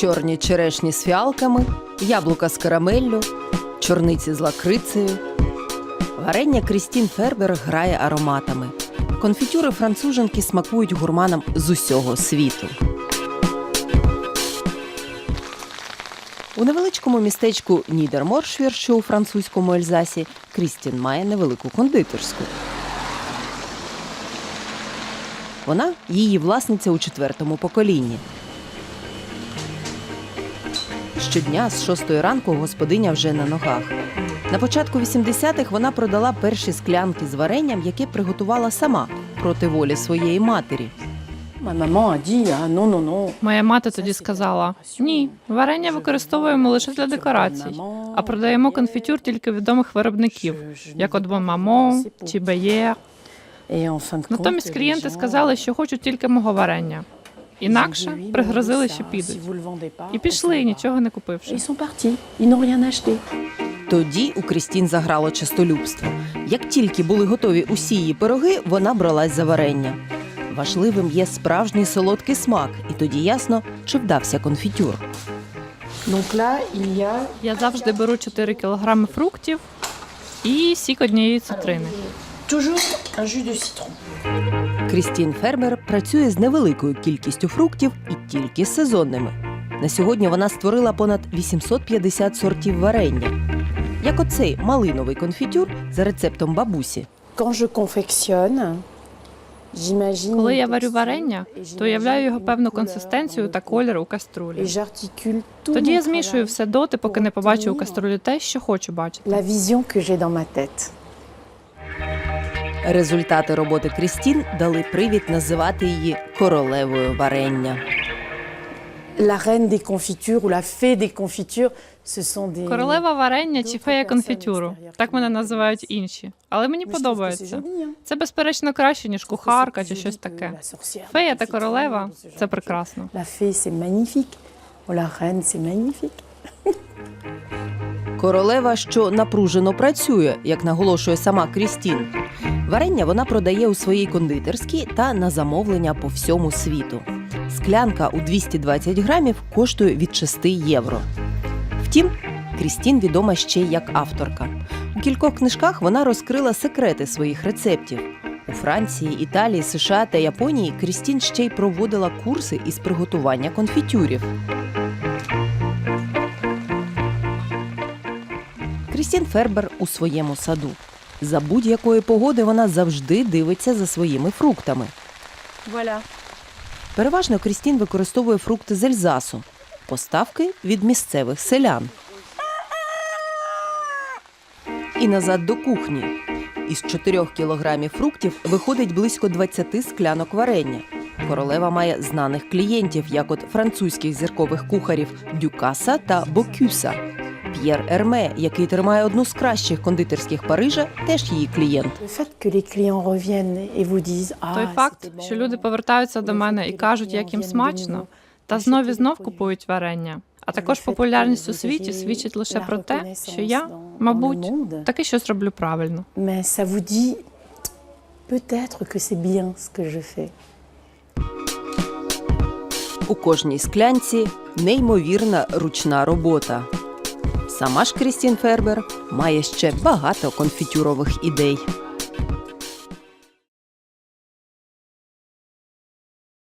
чорні черешні з фіалками, яблука з карамеллю, чорниці з лакрицею. Варення Крістін Фербер грає ароматами. Конфітюри француженки смакують гурманам з усього світу. У невеличкому містечку Нідерморшвір, що у французькому Ельзасі, Крістін має невелику кондитерську. Вона її власниця у четвертому поколінні. Щодня з шостої ранку господиня вже на ногах. На початку 80-х вона продала перші склянки з варенням, яке приготувала сама проти волі своєї матері. Non non non. Моя мати тоді сказала: ні, варення використовуємо лише для декорацій, а продаємо конфітюр тільки відомих виробників, як от Мамо чи Беєр. Et en fin de compte, Натомість клієнти сказали, що хочуть тільки мого варення. Інакше пригрозили, що підуть. І пішли, нічого не купивши. Тоді у Крістін заграло чистолюбство. Як тільки були готові усі її пироги, вона бралась за варення. Важливим є справжній солодкий смак, і тоді ясно, чи вдався конфітюр. Я завжди беру 4 кілограми фруктів і сік однієї цитрини. toujours un jus de citron. Крістін Фермер працює з невеликою кількістю фруктів і тільки з сезонними. На сьогодні вона створила понад 850 сортів варення. Як оцей малиновий конфітюр за рецептом бабусі. Коли я варю варення, то уявляю його певну консистенцію та колір у каструлі. Тоді я змішую все доти, поки не побачу у каструлі те, що хочу бачити. Результати роботи Крістін дали привід називати її королевою варення. La reine des confitures ou la fée des confitures, ce sont des. Королева варення чи фея конфітюру. Так мене називають інші. Але мені подобається. Це безперечно краще, ніж кухарка чи щось таке. Фея та королева це прекрасно. La fée, c'est magnifique. Oh, la reine, c'est magnifique. Королева, що напружено працює, як наголошує сама Крістін. Варення вона продає у своїй кондитерській та на замовлення по всьому світу. Склянка у 220 грамів коштує від 6 євро. Втім, Крістін відома ще й як авторка. У кількох книжках вона розкрила секрети своїх рецептів. У Франції, Італії, США та Японії Крістін ще й проводила курси із приготування конфітюрів. Крістін Фербер у своєму саду. За будь-якої погоди вона завжди дивиться за своїми фруктами. Voilà. Переважно Крістін використовує фрукти з Ельзасу, поставки від місцевих селян. І назад до кухні. Із 4 кілограмів фруктів виходить близько 20 склянок варення. Королева має знаних клієнтів, як от французьких зіркових кухарів Дюкаса та Бокюса. П'єр Ерме, який тримає одну з кращих кондитерських Парижа, теж її клієнт. Ah, Той факт, що люди повертаються до мене і кажуть, як їм смачно, та знов і знов купують варення. А також популярність у світі свідчить лише про те, що я, мабуть, таки щось роблю правильно. У кожній склянці неймовірна ручна робота. Сама ж Крістін Фербер має ще багато конфітюрових ідей.